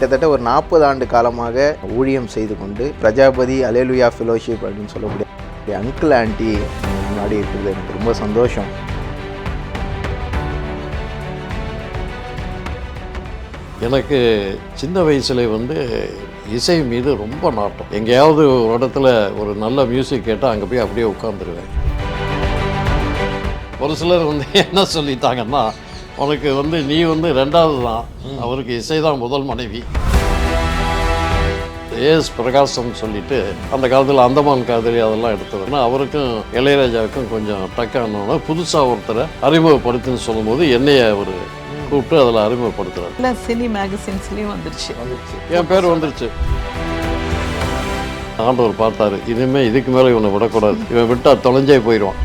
கிட்டத்தட்ட ஒரு நாற்பது ஆண்டு காலமாக ஊழியம் செய்து கொண்டு பிரஜாபதி அலேலுயா ஃபெலோஷிப் அப்படின்னு சொல்லக்கூடிய அங்கிள் ஆண்டி முன்னாடி இருக்கிறது. எனக்கு ரொம்ப சந்தோஷம். எனக்கு சின்ன வயசுல வந்து இசை மீது ரொம்ப நாட்டம். எங்கேயாவது ஒரு இடத்துல ஒரு நல்ல மியூசிக் கேட்டால் அங்கே போய் அப்படியே உட்காந்துருவேன் ஒரு சிலர் வந்து என்ன சொல்லிட்டாங்கன்னா உனக்கு வந்து நீ வந்து ரெண்டாவது தான் அவருக்கு இசை தான் முதல் மனைவி. ஏஎஸ் பிரகாசம் சொல்லிட்டு அந்த காலத்தில் அந்தமான் காதலி அதெல்லாம் எடுத்ததுன்னா அவருக்கும் இளையராஜாவுக்கும் கொஞ்சம் டக்கானோன்னா புதுசாக ஒருத்தரை அறிமுகப்படுத்துன்னு சொல்லும்போது என்னைய அவர் கூப்பிட்டு அதில் அறிமுகப்படுத்துறாரு. இல்லை சினி மேகசின்ஸ்லேயும் வந்துருச்சு. என் பேர் வந்துருச்சு. ஆண்டவர் பார்த்தாரு இனிமே இதுக்கு மேலே இவனை விடக்கூடாது. இவன் விட்டா தொலைஞ்சே போயிடுவான்.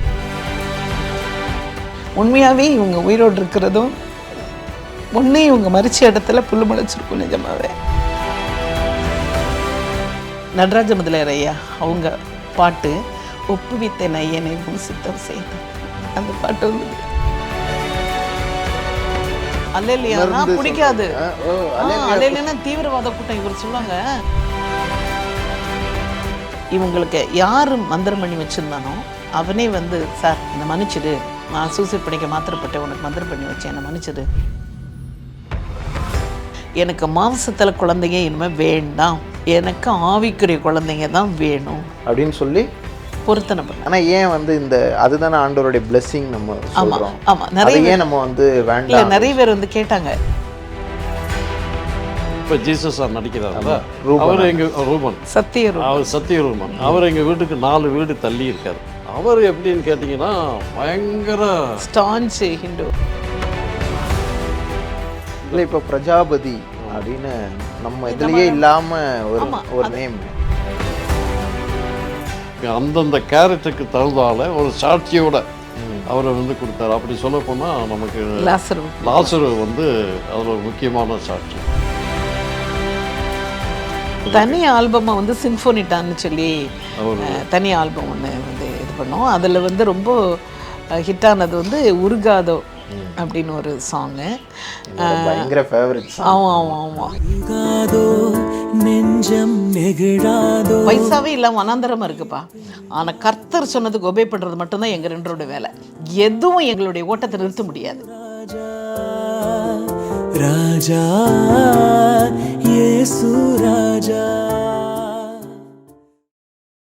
உண்மையாகவே இவங்க உயிரோடு இருக்கிறதும் ஒன்றே இவங்க மறிச்ச இடத்துல புல்லு முளைச்சிருக்கும் நிஜமாவே. நடராஜ முதலியார் ஐயா அவங்க பாட்டு ஒப்புவித்த நையனை சித்தம் செய்து. அந்த பாட்டு வந்து உணர்ந்து பிடிக்காது. அல்லையா தீவிரவாத கூட்டம் இவர் சொல்லுவாங்க. இவங்களுக்கு யார் மந்திரம் பண்ணி வச்சிருந்தானோ அவனே வந்து சார் என்னை மன்னிச்சிடு. நான் சூசைட் பண்ணிக்க மாத்திரப்பட்டேன் உனக்கு மந்திரம் பண்ணி வச்சேன். என்னை மன்னிச்சிடு. எனக்கு மாம்சத்தில் குழந்தைங்க இனிமேல் வேண்டாம். எனக்கு ஆவிக்குரிய குழந்தைங்க தான் வேணும். அப்படின்னு சொல்லி பொருத்தனை பண்ண. ஆனா ஏன் வந்து இந்த அதுதானே ஆண்டவருடைய blessing நம்ம ஆமா சொல்றோம்? ஆமா அதை நிறைய நம்ம வந்து வேண்டாம். நிறைய பேர் வந்து கேட்டாங்க. இப்போ ஜீசஸ் சார் நடிக்கிறாருல்ல ரூபன். அவர் எங்கள் ரூபன். சத்தியரும் அவர் சத்தியரூபன். அவர் எங்கள் வீட்டுக்கு நாலு வீடு தள்ளி இருக்கார். அவர் எப்படின்னு கேட்டிங்கன்னா பயங்கர ஸ்டான்ச் ஹிந்து. இல்லை இப்போ பிரஜாபதி அப்படின்னு நம்ம இதுலயே இல்லாம ஒரு ஒரு நேம் அந்தந்த கேரக்டருக்கு தகுந்தால ஒரு சாட்சியோட அவரை வந்து கொடுத்தாரு. அப்படி சொல்ல போனால் நமக்கு லாசரு. லாசரு வந்து அதில் ஒரு முக்கியமான சாட்சி. தனி ஆல்பமை வந்து சிம்ஃபோனிட்டான்னு சொல்லி தனி ஆல்பம் ஒன்று வந்து இது பண்ணோம். அதில் வந்து ரொம்ப ஹிட்டானது வந்து உருகாதோ அப்படின்னு ஒரு சாங்கு பயங்கர ஃபேவரட் ஆமாம் ஆமாம் ஆமாம் உருகாதோ நெஞ்சம் நெகிழாதோ. பைசாவே இல்லாமல் அனாந்தரமாக இருக்குப்பா. ஆனால் கர்த்தர் சொன்னதுக்கு ஒபே பண்ணுறது மட்டும்தான் எங்கள் ரெண்டரோட வேலை. எதுவும் எங்களுடைய ஓட்டத்தை நிறுத்த முடியாது. ராஜா ராஜா